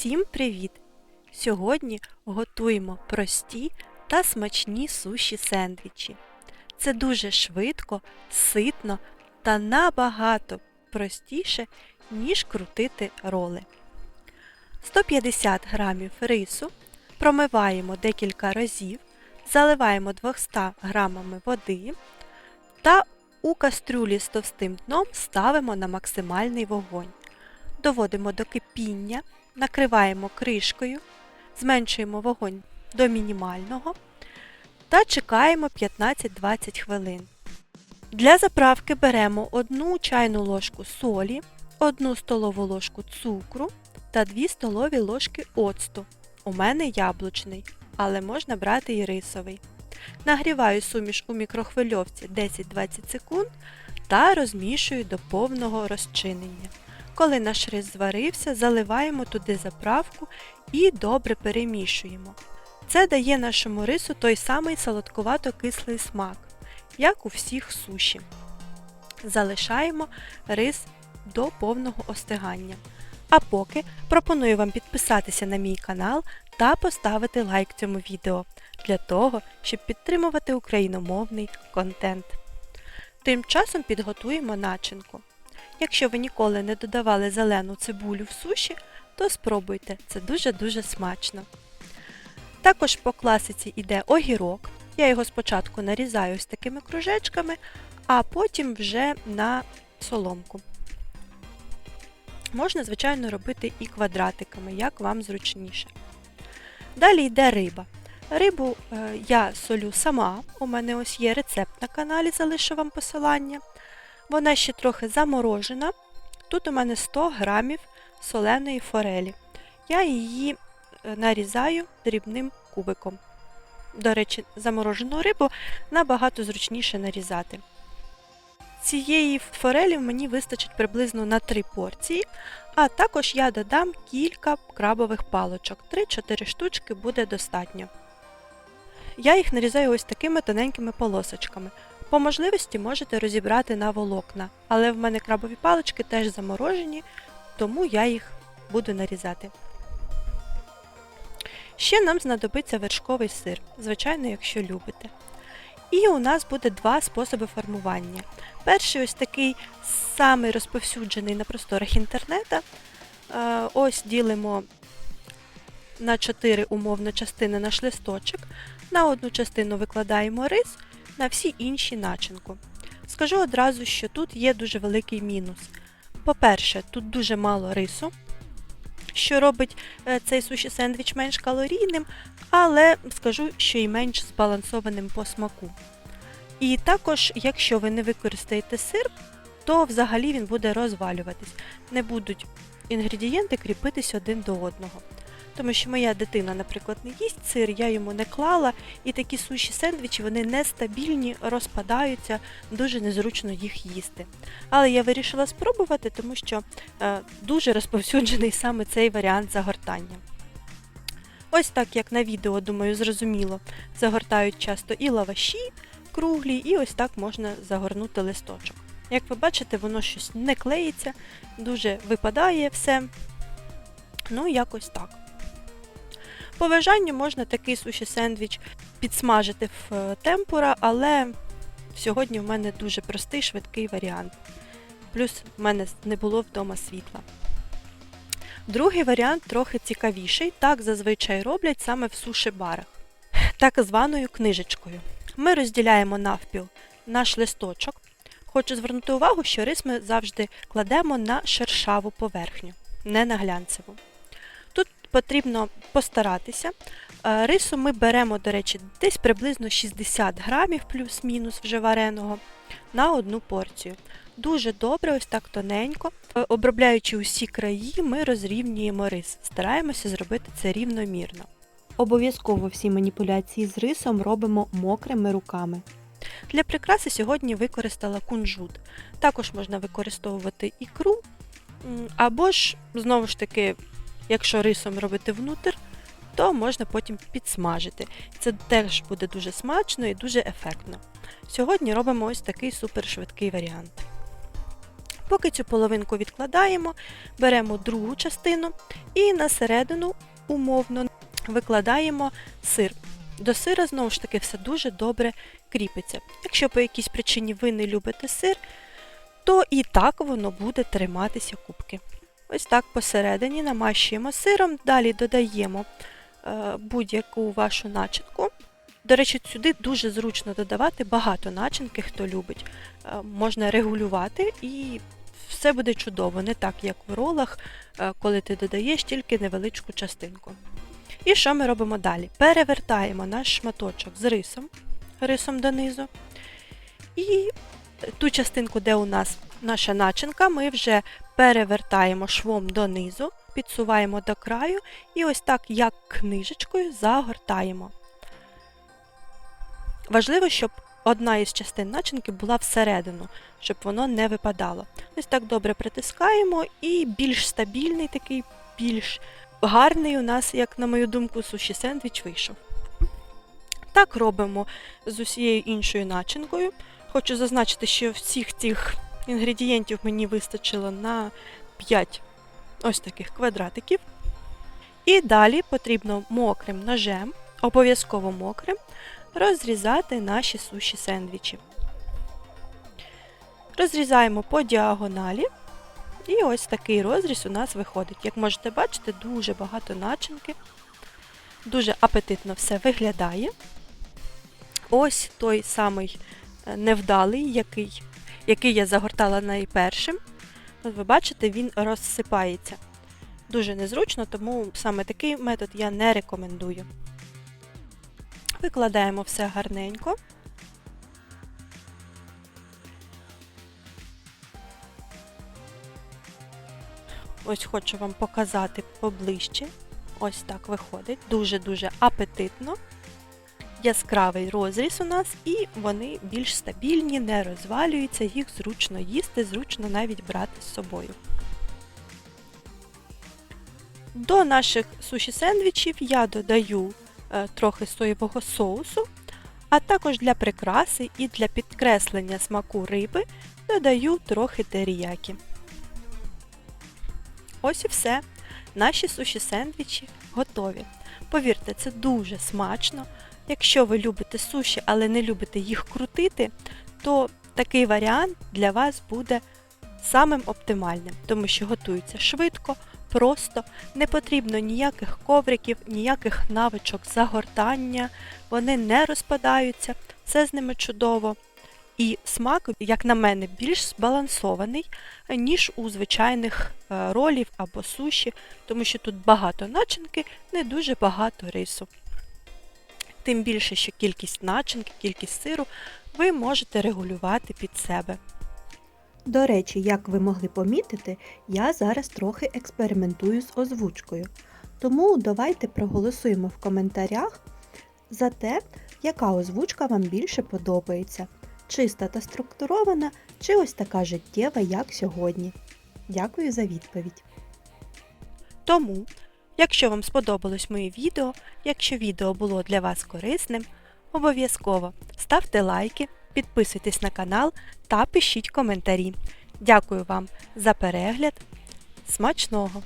Всім привіт! Сьогодні готуємо прості та смачні суші сендвічі. Це дуже швидко, ситно та набагато простіше, ніж крутити роли. 150 г рису промиваємо декілька разів, заливаємо 200 г води та у кастрюлі з товстим дном ставимо на максимальний вогонь. Доводимо до кипіння, накриваємо кришкою, зменшуємо вогонь до мінімального та чекаємо 15-20 хвилин. Для заправки беремо 1 чайну ложку солі, 1 столову ложку цукру та 2 столові ложки оцту. У мене яблучний, але можна брати і рисовий. Нагріваю суміш у мікрохвильовці 10-20 секунд та розмішую до повного розчинення. Коли наш рис зварився, заливаємо туди заправку і добре перемішуємо. Це дає нашому рису той самий солодкувато-кислий смак, як у всіх суші. Залишаємо рис до повного остигання. А поки пропоную вам підписатися на мій канал та поставити лайк цьому відео для того, щоб підтримувати україномовний контент. Тим часом підготуємо начинку. Якщо ви ніколи не додавали зелену цибулю в суші, то спробуйте, це дуже-дуже смачно. Також по класиці йде огірок. Я його спочатку нарізаю ось такими кружечками, а потім вже на соломку. Можна, звичайно, робити і квадратиками, як вам зручніше. Далі йде риба. Рибу е, я солю сама, у мене ось є рецепт на каналі, залишу вам посилання. Вона ще трохи заморожена. Тут у мене 100 грамів соленої форелі. Я її е, нарізаю дрібним кубиком. До речі, заморожену рибу набагато зручніше нарізати. Цієї форелі мені вистачить приблизно на 3 порції, а також я додам кілька крабових палочок. 3-4 штучки буде достатньо. Я їх нарізаю ось такими тоненькими полосочками. По можливості можете розібрати на волокна, але в мене крабові палички теж заморожені, тому я їх буду нарізати. Ще нам знадобиться вершковий сир, звичайно, якщо любите. І у нас буде два способи формування. Перший ось такий самий розповсюджений на просторах інтернету. Е, Ось ділимо на 4 умовно частини наш листочок. На одну частину викладаємо рис, на всі інші начинку. Скажу одразу, що тут є дуже великий мінус. По-перше, тут дуже мало рису, що робить е, цей суші сендвіч менш калорійним, але скажу, що і менш збалансованим по смаку. І також, якщо ви не використаєте сир, то взагалі він буде розвалюватись. Не будуть інгредієнти кріпитись один до одного. Тому що моя дитина, наприклад, не їсть сир, я йому не клала, і такі суші сендвічі вони нестабільні, розпадаються, дуже незручно їх їсти. Але я вирішила спробувати, тому що е, дуже розповсюджений саме цей варіант загортання. Ось так, як на відео, думаю, зрозуміло, загортають часто і лаваші круглі, і ось так можна загорнути листочок. Як ви бачите, воно щось не клеїться, дуже випадає все. Ну, якось так. По бажанню можна такий суші сендвіч підсмажити в е, темпура, але сьогодні в мене дуже простий, швидкий варіант. Плюс в мене не було вдома світла. Другий варіант трохи цікавіший, так зазвичай роблять саме в суші-барах, так званою книжечкою. Ми розділяємо навпіл наш листочок. Хочу звернути увагу, що рис ми завжди кладемо на шершаву поверхню, не на глянцеву. Потрібно постаратися. Е, Рису ми беремо, до речі, десь приблизно 60 грамів плюс-мінус вже вареного на одну порцію. Дуже добре, ось так тоненько. Е, Обробляючи усі краї, ми розрівнюємо рис. Стараємося зробити це рівномірно. Обов'язково всі маніпуляції з рисом робимо мокрими руками. Для прикраси сьогодні використала кунжут. Також можна використовувати ікру, або ж, знову ж таки, якщо рисом робити внутрь, то можна потім підсмажити. Це теж буде дуже смачно і дуже ефектно. Сьогодні робимо ось такий супершвидкий варіант. Поки цю половинку відкладаємо, беремо другу частину і на середину умовно викладаємо сир. До сира знову ж таки все дуже добре кріпиться. Якщо по якійсь причині ви не любите сир, то і так воно буде триматися кубки. Ось так посередині намащуємо сиром, далі додаємо е, будь-яку вашу начинку. До речі, сюди дуже зручно додавати багато начинки, хто любить. Е, можна регулювати і все буде чудово, не так, як в ролах, е, коли ти додаєш тільки невеличку частинку. І що ми робимо далі? Перевертаємо наш шматочок з рисом, рисом донизу. І ту частинку, де у нас наша начинка, ми вже перевертаємо швом донизу, підсуваємо до краю і ось так, як книжечкою, загортаємо. Важливо, щоб одна із частин начинки була всередину, щоб воно не випадало. Ось так добре притискаємо і більш стабільний такий, більш гарний у нас, як на мою думку, суші сендвіч вийшов. Так робимо з усією іншою начинкою. Хочу зазначити, що всіх цих інгредієнтів мені вистачило на 5 ось таких квадратиків. І далі потрібно мокрим ножем, обов'язково мокрим, розрізати наші суші сендвічі. Розрізаємо по діагоналі. І ось такий розріз у нас виходить. Як можете бачити, дуже багато начинки. Дуже апетитно все виглядає. Ось той самий е, невдалий, який, який я загортала найпершим. От ви бачите, він розсипається. Дуже незручно, тому саме такий метод я не рекомендую. Викладаємо все гарненько. Ось хочу вам показати поближче. Ось так виходить. Дуже-дуже апетитно. Яскравий розріз у нас, і вони більш стабільні, не розвалюються, їх зручно їсти, зручно навіть брати з собою. До наших суші сендвічів я додаю е, трохи соєвого соусу, а також для прикраси і для підкреслення смаку риби додаю трохи теріякі. Ось і все. Наші суші сендвічі готові. Повірте, це дуже смачно. Якщо ви любите суші, але не любите їх крутити, то такий варіант для вас буде самим оптимальним, тому що готується швидко, просто, не потрібно ніяких ковриків, ніяких навичок загортання, вони не розпадаються, все з ними чудово. І смак, як на мене, більш збалансований, ніж у звичайних е, ролів або суші, тому що тут багато начинки, не дуже багато рису. Тим більше, що кількість начинки, кількість сиру ви можете регулювати під себе. До речі, як ви могли помітити, я зараз трохи експериментую з озвучкою. Тому давайте проголосуємо в коментарях за те, яка озвучка вам більше подобається. Чиста та структурована, чи ось така життєва, як сьогодні. Дякую за відповідь. Тому, якщо вам сподобалось моє відео, якщо відео було для вас корисним, обов'язково ставте лайки, підписуйтесь на канал та пишіть коментарі. Дякую вам за перегляд. Смачного!